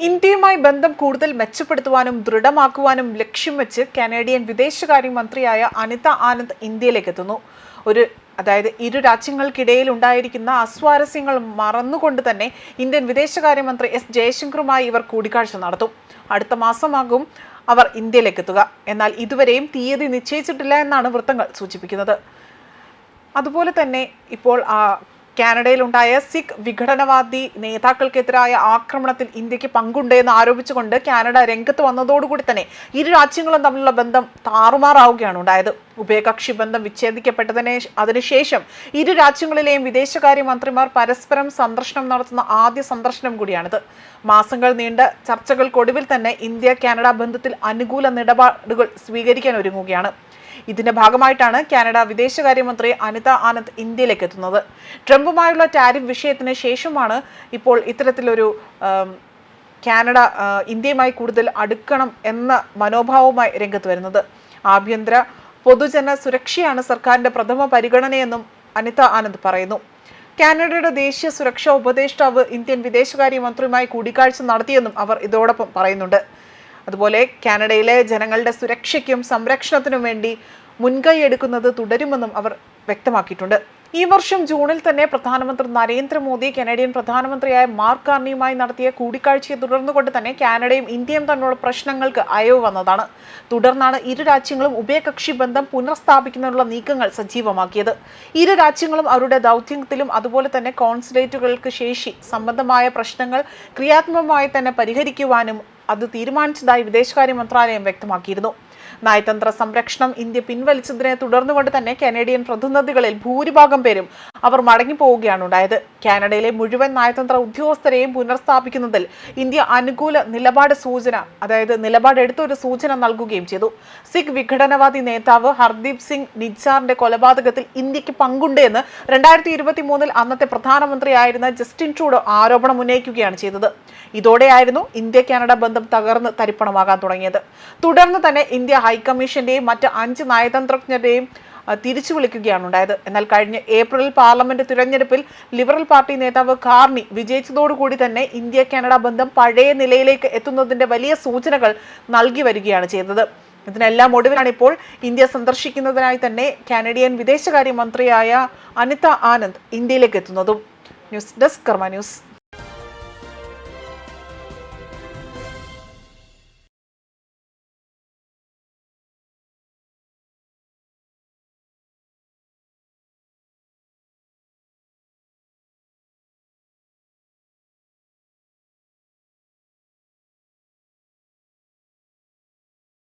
ഇന്ത്യയുമായി ബന്ധം കൂടുതൽ മെച്ചപ്പെടുത്തുവാനും ദൃഢമാക്കുവാനും ലക്ഷ്യം വെച്ച് കനേഡിയൻ വിദേശകാര്യമന്ത്രിയായ അനിത ആനന്ദ് ഇന്ത്യയിലേക്ക് എത്തുന്നു. ഒരു അതായത് ഇരു രാജ്യങ്ങൾക്കിടയിൽ ഉണ്ടായിരിക്കുന്ന അസ്വാരസ്യങ്ങൾ മറന്നുകൊണ്ട് തന്നെ ഇന്ത്യൻ വിദേശകാര്യമന്ത്രി എസ് ജയശങ്കറുമായി ഇവർ കൂടിക്കാഴ്ച നടത്തും. അടുത്ത മാസമാകും അവർ ഇന്ത്യയിലേക്ക് എത്തുക. എന്നാൽ ഇതുവരെയും തീയതി നിശ്ചയിച്ചിട്ടില്ല എന്നാണ് വൃത്തങ്ങൾ സൂചിപ്പിക്കുന്നത്. അതുപോലെ തന്നെ ഇപ്പോൾ കാനഡയിലുണ്ടായ സിഖ് വിഘടനവാദി നേതാക്കൾക്കെതിരായ ആക്രമണത്തിൽ ഇന്ത്യയ്ക്ക് പങ്കുണ്ട് എന്ന് ആരോപിച്ചുകൊണ്ട് കാനഡ രംഗത്ത് വന്നതോടുകൂടി തന്നെ ഇരു രാജ്യങ്ങളും തമ്മിലുള്ള ബന്ധം താറുമാറാവുകയാണ് ഉണ്ടായത്. ഉഭയകക്ഷി ബന്ധം വിച്ഛേദിക്കപ്പെട്ടതിനെ അതിനുശേഷം ഇരു രാജ്യങ്ങളിലെയും വിദേശകാര്യ മന്ത്രിമാർ പരസ്പരം സന്ദർശനം നടത്തുന്ന ആദ്യ സന്ദർശനം കൂടിയാണിത്. മാസങ്ങൾ നീണ്ട ചർച്ചകൾക്കൊടുവിൽ തന്നെ ഇന്ത്യ കാനഡ ബന്ധത്തിൽ അനുകൂല നിലപാടുകൾ സ്വീകരിക്കാൻ ഒരുങ്ങുകയാണ്. ഇതിന്റെ ഭാഗമായിട്ടാണ് കാനഡ വിദേശകാര്യമന്ത്രി അനിത ആനന്ദ് ഇന്ത്യയിലേക്ക് എത്തുന്നത്. ട്രംപുമായുള്ള ടാരിഫ് വിഷയത്തിന് ശേഷമാണ് ഇപ്പോൾ ഇത്തരത്തിലൊരു കാനഡ ഇന്ത്യയുമായി കൂടുതൽ അടുക്കണം എന്ന മനോഭാവവുമായി രംഗത്ത് വരുന്നത്. ആഭ്യന്തര പൊതുജന സുരക്ഷയാണ് സർക്കാരിന്റെ പ്രഥമ പരിഗണനയെന്നും അനിത ആനന്ദ് പറയുന്നു. കാനഡയുടെ ദേശീയ സുരക്ഷാ ഉപദേഷ്ടാവ് ഇന്ത്യൻ വിദേശകാര്യ മന്ത്രിയുമായി കൂടിക്കാഴ്ച നടത്തിയെന്നും അവർ ഇതോടൊപ്പം പറയുന്നുണ്ട്. അതുപോലെ കാനഡയിലെ ജനങ്ങളുടെ സുരക്ഷയ്ക്കും സംരക്ഷണത്തിനും വേണ്ടി മുൻകൈ എടുക്കുന്നത് തുടരുമെന്നും അവർ വ്യക്തമാക്കിയിട്ടുണ്ട്. ഈ വർഷം ജൂണിൽ തന്നെ പ്രധാനമന്ത്രി നരേന്ദ്രമോദി കനേഡിയൻ പ്രധാനമന്ത്രിയായ മാർക്ക് കാർണിയുമായി നടത്തിയ കൂടിക്കാഴ്ചയെ തുടർന്നുകൊണ്ട് തന്നെ കാനഡയും ഇന്ത്യയും തമ്മിലുള്ള പ്രശ്നങ്ങൾക്ക് അയവ് വന്നതാണ്. തുടർന്നാണ് ഇരു രാജ്യങ്ങളും ഉഭയകക്ഷി ബന്ധം പുനഃസ്ഥാപിക്കുന്നതിനുള്ള നീക്കങ്ങൾ സജീവമാക്കിയത്. ഇരു രാജ്യങ്ങളും അവരുടെ ദൗത്യത്തിലും അതുപോലെ തന്നെ കോൺസുലേറ്റുകൾക്ക് ശേഷി സംബന്ധമായ പ്രശ്നങ്ങൾ ക്രിയാത്മകമായി തന്നെ പരിഹരിക്കുവാനും അത് തീരുമാനിച്ചതായി വിദേശകാര്യ മന്ത്രാലയം വ്യക്തമാക്കിയിരുന്നു. നയതന്ത്ര സംരക്ഷണം ഇന്ത്യ പിൻവലിച്ചതിനെ തുടർന്നുകൊണ്ട് തന്നെ കനേഡിയൻ പ്രതിനിധികളിൽ ഭൂരിഭാഗം പേരും അവർ മടങ്ങി പോവുകയാണ്. ഉണ്ടായത് കാനഡയിലെ മുഴുവൻ നയതന്ത്ര ഉദ്യോഗസ്ഥരെയും പുനഃസ്ഥാപിക്കുന്നതിൽ ഇന്ത്യ അനുകൂല നിലപാട് സൂചന അതായത് നിലപാട് എടുത്ത ഒരു സൂചന നൽകുകയും ചെയ്തു. സിഖ് വിഘടനവാദി നേതാവ് ഹർദീപ് സിംഗ് നിജാറിന്റെ കൊലപാതകത്തിൽ ഇന്ത്യയ്ക്ക് പങ്കുണ്ട് എന്ന് രണ്ടായിരത്തി ഇരുപത്തി മൂന്നിൽ അന്നത്തെ പ്രധാനമന്ത്രിയായിരുന്ന ജസ്റ്റിൻ ട്രൂഡോ ആരോപണം ഉന്നയിക്കുകയാണ് ചെയ്തത്. ഇതോടെയായിരുന്നു ഇന്ത്യ കാനഡ ബന്ധം തകർന്ന് തരിപ്പണമാകാൻ തുടങ്ങിയത്. തുടർന്ന് തന്നെ ഇന്ത്യ ഹൈക്കമ്മീഷന്റെയും മറ്റ് അഞ്ച് നയതന്ത്രജ്ഞരെയും അഹ്, തിരിച്ചു വിളിക്കുകയാണ് ഉണ്ടായത്. എന്നാൽ കഴിഞ്ഞ ഏപ്രിൽ പാർലമെന്റ് തിരഞ്ഞെടുപ്പിൽ ലിബറൽ പാർട്ടി നേതാവ് കാർണി വിജയിച്ചതോടുകൂടി തന്നെ ഇന്ത്യ കാനഡ ബന്ധം പഴയ നിലയിലേക്ക് എത്തുന്നതിന്റെ വലിയ സൂചനകൾ നൽകി വരികയാണ് ചെയ്തത്. ഇതിനെല്ലാം ഒടുവിലാണ് ഇപ്പോൾ ഇന്ത്യ സന്ദർശിക്കുന്നതിനായി തന്നെ കാനഡിയൻ വിദേശകാര്യ മന്ത്രിയായ അനിത ആനന്ദ് ഇന്ത്യയിലേക്ക് എത്തുന്നതും. News desk Karma news.